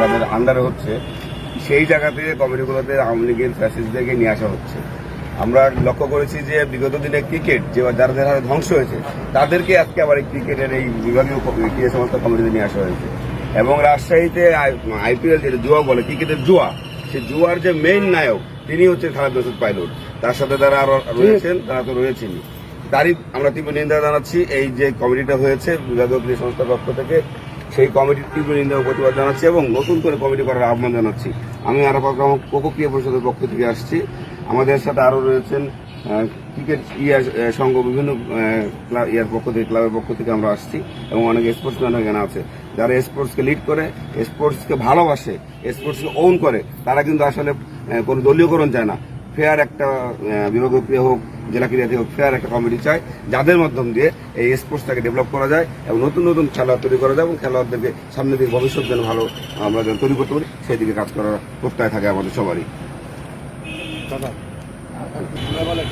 তাদের হচ্ছে সেই জায়গাতে কমিটিগুলোতে আওয়ামী লীগের ফ্যাসিলিটিদেরকে নিয়ে আসা হচ্ছে। আমরা লক্ষ্য করেছি যে বিগত দিনে ক্রিকেট যে যারা যারা ধ্বংস হয়েছে, তাদেরকে আজকে আবার এই ক্রিকেটের এই বিভাগীয় ক- এই সমস্ত কমিটিতে নিয়ে আসা হয়েছে। এবং রাজশাহীতে আইপিএল যেটা জুয়া বলে, ক্রিকেটের জুয়া, সেই জুয়ার যে মেইন নায়ক, তিনি হচ্ছেন খালেদ মাসুদ পাইলট। তার সাথে যারা আরও রয়েছেন, তারা তো রয়েছেনই তারই আমরা তীব্র নিন্দা জানাচ্ছি, এই যে কমিটিটা হয়েছে, বিভাগীয় ক্রীড়া সংস্থার পক্ষ থেকে, সেই কমিটির তীব্র নিন্দা প্রতিবাদ জানাচ্ছি এবং নতুন করে কমিটি করার আহ্বান জানাচ্ছি। আমি আরও কোকো ক্রিয়া পরিষদের পক্ষ থেকে আসছি। আমাদের সাথে আরও রয়েছেন ক্রিকেট ইয়ার সংঘ, বিভিন্ন ইয়ার পক্ষ থেকে, ক্লাবের পক্ষ থেকে আমরা আসছি এবং অনেক স্পোর্টসম্যান এখানে আছে। যারা স্পোর্টসকে লিড করে স্পোর্টসকে ভালোবাসে স্পোর্টসকে ওন করে, তারা কিন্তু আসলে কোনো দলীয়করণ চায় না। ফেয়ার একটা বিভাগীয় ক্রিয়া হোক, জেলা ক্রীড়াতে হোক ফেয়ার একটা কমিটি চাই যাদের মাধ্যম দিয়ে এই স্পোর্টসটাকে ডেভেলপ করা যায় এবং নতুন নতুন খেলোয়াড় তৈরি করা যায় এবং খেলোয়াড়দেরকে সামনে দিকে ভবিষ্যৎ যেন ভালো আমরা যেন তৈরি করতে পারি সেই দিকে কাজ করার প্রত্যয় থাকে আমাদের সবারই। দাদা। বলেন